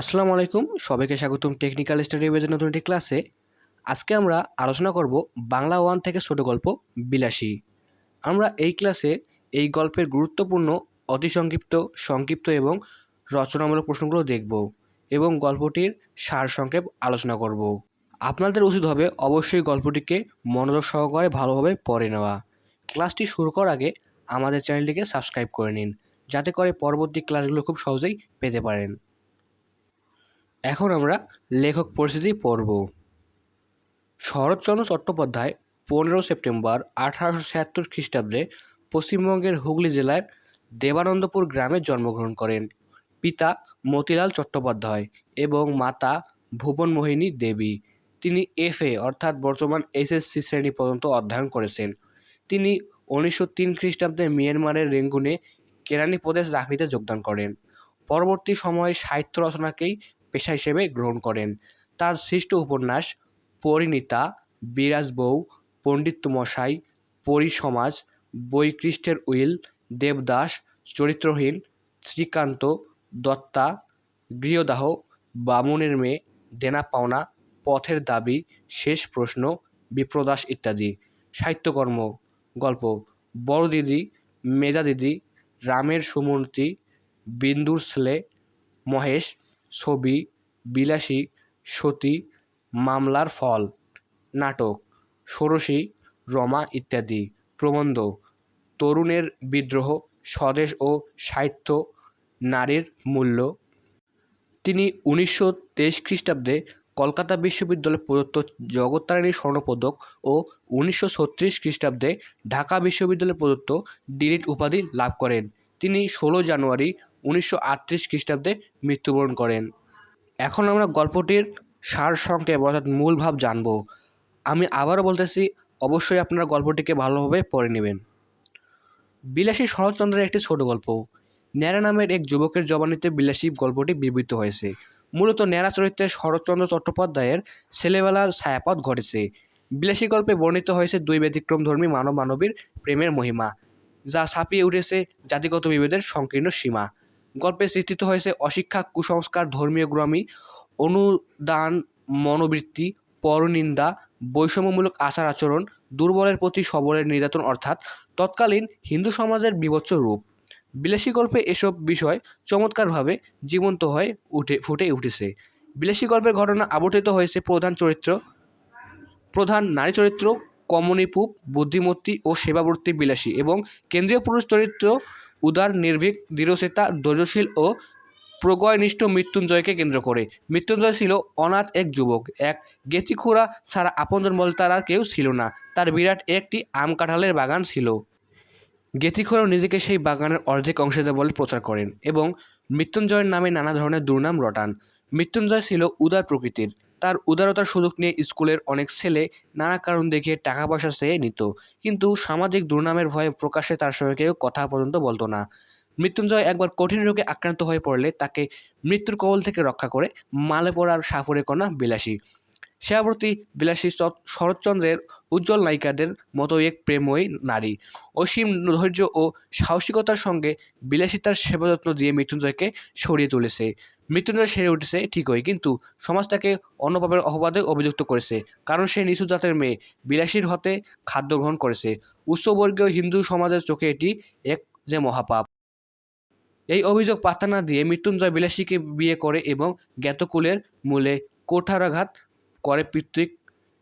আসসালামু আলাইকুম, সবাইকে স্বাগতম টেকনিক্যাল স্টাডি বেজের নতুন একটি ক্লাসে আজকে আমরা আলোচনা করব বাংলা ওয়ান থেকে ছোট গল্প বিলাসী। আমরা এই ক্লাসে এই গল্পের গুরুত্বপূর্ণ, অতি সংক্ষিপ্ত সংক্ষিপ্ত এবং রচনামূলক প্রশ্নগুলো দেখব এবং গল্পটির সার সংক্ষেপ আলোচনা করব। আপনাদের উচিত হবে অবশ্যই গল্পটিকে মনোযোগ সহকারে ভালোভাবে পড়ে নেওয়া। ক্লাসটি শুরু করার আগে আমাদের চ্যানেলটিকে সাবস্ক্রাইব করে নিন, যাতে করে পরবর্তী ক্লাসগুলো খুব সহজেই পেতে পারেন। এখন আমরা লেখক পরিস্থিতি পড়ব। শরৎচন্দ্র চট্টোপাধ্যায় পনেরো সেপ্টেম্বর আঠারোশো ছিয়াত্তর খ্রিস্টাব্দে পশ্চিমবঙ্গের হুগলি জেলার দেবানন্দপুর গ্রামে জন্মগ্রহণ করেন। পিতা মতিলাল চট্টোপাধ্যায় এবং মাতা ভুবনমোহিনী দেবী। তিনি এফএ অর্থাৎ বর্তমান এসএসসি শ্রেণি পর্যন্ত অধ্যয়ন করেছেন। তিনি উনিশশো তিন খ্রিস্টাব্দে মিয়ানমারের রেঙ্গুনে কেরানি প্রদেশ চাকরিতে যোগদান করেন। পরবর্তী সময়ে সাহিত্য রচনাকেই পেশা হিসেবে গ্রহণ করেন। তার সৃষ্ট উপন্যাস পরিণীতা, বিরাজ বউ পণ্ডিত মশাই পরিসমাজ বৈকৃষ্টের উইল, দেবদাস, চরিত্রহীন, শ্রীকান্ত, দত্তা, গৃহদাহ, বামুনের মেয়ে, দেনা পাওনা, পথের দাবি, শেষ প্রশ্ন, বিপ্রদাস ইত্যাদি। সাহিত্যকর্ম, গল্প বড় দিদি মেজা দিদি রামের সুমূর্তি, বিন্দুর ছেলে, মহেশ ছবি, বিলাসী, সতী, মামলার ফল, নাটক, ষোড়শী, রমা ইত্যাদি। প্রবন্ধ, তরুণের বিদ্রোহ, স্বদেশ ও সাহিত্য, নারীর মূল্য। তিনি উনিশশো তেইশ খ্রিস্টাব্দে কলকাতা বিশ্ববিদ্যালয়ে প্রদত্ত জগত্তারিণী স্বর্ণপদক ও উনিশশো ছত্রিশ খ্রিস্টাব্দে ঢাকা বিশ্ববিদ্যালয়ে প্রদত্ত ডিলিট উপাধি লাভ করেন। তিনি ষোলো জানুয়ারি উনিশশো আটত্রিশ খ্রিস্টাব্দে মৃত্যুবরণ করেন। এখন আমরা গল্পটির সার সংক্ষেপ, অর্থাৎ মূল ভাব জানব। আমি আবারও বলতেছি, অবশ্যই আপনারা গল্পটিকে ভালোভাবে পড়ে নেবেন। বিলাসী শরৎচন্দ্রের একটি ছোট গল্প। ন্যাড়া নামের এক যুবকের জবানিতে বিলাসী গল্পটি বিবৃত হয়েছে। মূলত ন্যাড়া চরিত্রে শরৎচন্দ্র চট্টোপাধ্যায়ের ছেলেবেলার ছায়াপথ ঘটেছে। বিলাসী গল্পে বর্ণিত হয়েছে দুই ব্যতিক্রমধর্মী মানব মানবীর প্রেমের মহিমা, যা ছাপিয়ে উঠেছে জাতিগত বিভেদের সংকীর্ণ সীমা। গল্পে সৃষ্টিত হয়েছে অশিক্ষা, কুসংস্কার, ধর্মীয় গ্রামী, অনুদান, মনোবৃত্তি, পরনিন্দা, বৈষম্যমূলক আচার আচরণ, দুর্বলের প্রতি সবলের নির্যাতন অর্থাৎ তৎকালীন হিন্দু সমাজের বিভৎস রূপ। বিলাসী গল্পে এসব বিষয় চমৎকারভাবে জীবন্ত হয়ে উঠে, ফুটে উঠেছে। বিলাসী গল্পের ঘটনা আবর্তিত হয়েছে প্রধান চরিত্র, প্রধান নারী চরিত্র কমনীপুপ বুদ্ধিমত্তি ও সেবাবর্তী বিলাসী এবং কেন্দ্রীয় পুরুষ চরিত্র উদার, নির্ভীক দৃঢ়চেতা ধৈর্যশীল ও প্রগয়নিষ্ঠ মৃত্যুঞ্জয়কে কেন্দ্র করে। মৃত্যুঞ্জয় ছিল অনাথ এক যুবক। এক গেচিখুড়া ছাড়া আপনজন বলতে আর কেউ ছিল না। তার বিরাট একটি আম কাঁঠালের বাগান ছিল। গেতিখোরাও নিজেকে সেই বাগানের অর্ধেক অংশীদার বলে প্রচার করেন এবং মৃত্যুঞ্জয়ের নামে নানা ধরনের দুর্নাম রটান। মৃত্যুঞ্জয় ছিল উদার প্রকৃতির। তার উদারতার সুযোগ নিয়ে স্কুলের অনেক ছেলে নানা কারণ দেখে টাকা পয়সা চেয়ে নিত। কিন্তু সামাজিক দুর্নামের ভয়ে প্রকাশ্যে তার সঙ্গে কেউ কথা পর্যন্ত বলতো না। মৃত্যুঞ্জয় একবার কঠিন রোগে আক্রান্ত হয়ে পড়লে তাকে মৃত্যুর কবল থেকে রক্ষা করে মালে পড়ার সাফরে কণা বিলাসী। সেবাবর্তী বিলাসী শরৎচন্দ্রের উজ্জ্বল নায়িকাদের মতো এক প্রেমময়ী নারী। অসীম ধৈর্য ও সাহসিকতার সঙ্গে বিলাসী তার সেবা যত্ন দিয়ে মৃত্যুঞ্জয়কে সরিয়ে তুলেছে। মৃত্যুঞ্জয় সেরে উঠেছে ঠিকই, কিন্তু সমাজ তাকে অন্নপাপের অপবাদে অভিযুক্ত করেছে, কারণ সে নিচু জাতের মেয়ে। বিলাসীর হতে খাদ্য গ্রহণ করেছে। উচ্চবর্গীয় হিন্দু সমাজের চোখে এটি এক যে মহাপাপ। এই অভিযোগ পাত্তা না দিয়ে মৃত্যুঞ্জয় বিলাসীকে বিয়ে করে এবং জ্ঞাতকুলের মূলে কোঠারাঘাত করে পিতৃক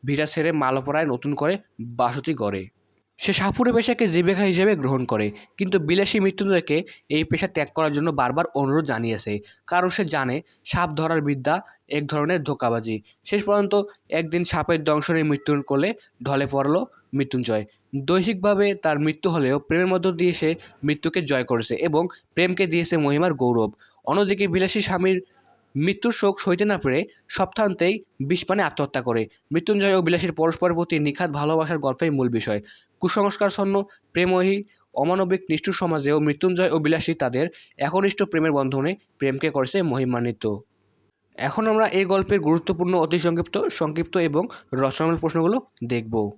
ভিড়া ছেড়ে মালপড়ায় নতুন করে বাসতি গড়ে। সে সাপুরে পেশাকে জীবিকা হিসেবে গ্রহণ করে, কিন্তু বিলাসী মৃত্যুঞ্জয়কে এই পেশা ত্যাগ করার জন্য বারবার অনুরোধ জানিয়েছে। কারণ সে জানে, সাপ ধরার বিদ্যা এক ধরনের ধোকাবাজি। শেষ পর্যন্ত একদিন সাপের দংশনে মৃত্যু করলে ঢলে পড়ল মৃত্যুঞ্জয়। দৈহিকভাবে তার মৃত্যু হলেও প্রেমের মধ্য দিয়ে সে মৃত্যুকে জয় করেছে এবং প্রেমকে দিয়েছে মহিমার গৌরব। অন্যদিকে বিলাসী স্বামীর মৃত্যুর শোক সইতে না পেরে সপ্তাহান্তেই বিষপানে আত্মহত্যা করে। মৃত্যুঞ্জয় ও বিলাসীর পরস্পরের প্রতি নিখাত ভালোবাসার গল্পই মূল বিষয়। কুসংস্কার কুসংস্কারছন্ন প্রেমহী অমানবিক নিষ্ঠুর সমাজেও মৃত্যুঞ্জয় ও বিলাসী তাদের একনিষ্ঠ প্রেমের বন্ধনে প্রেমকে করেছে মহিমান্বিত। এখন আমরা এই গল্পের গুরুত্বপূর্ণ অতি সংক্ষিপ্ত সংক্ষিপ্ত এবং রচনামূলক প্রশ্নগুলো দেখব।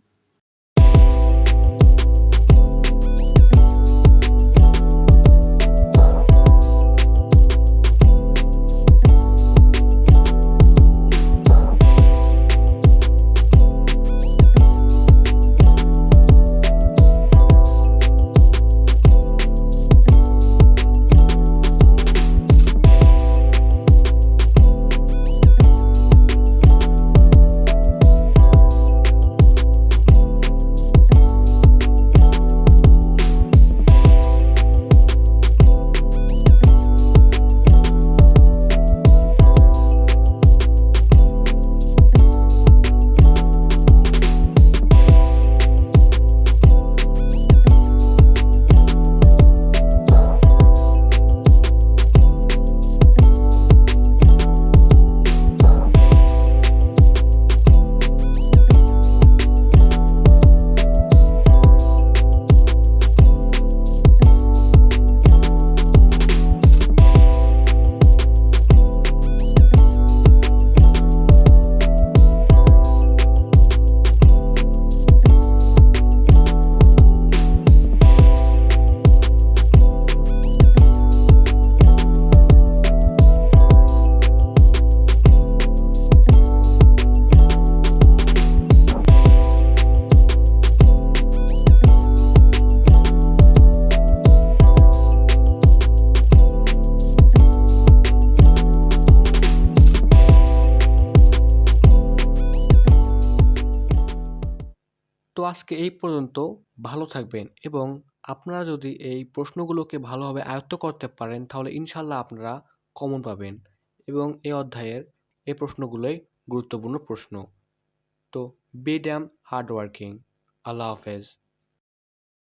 আজকে এই পর্যন্ত ভালো থাকবেন এবং আপনারা যদি এই প্রশ্নগুলোকে ভালোভাবে আয়ত্ত করতে পারেন, তাহলে ইনশাল্লাহ আপনারা কমন পাবেন এবং এই অধ্যায়ের এই প্রশ্নগুলোই গুরুত্বপূর্ণ প্রশ্ন। তো বি ড্যাম হার্ডওয়ার্কিং আল্লাহ হাফেজ।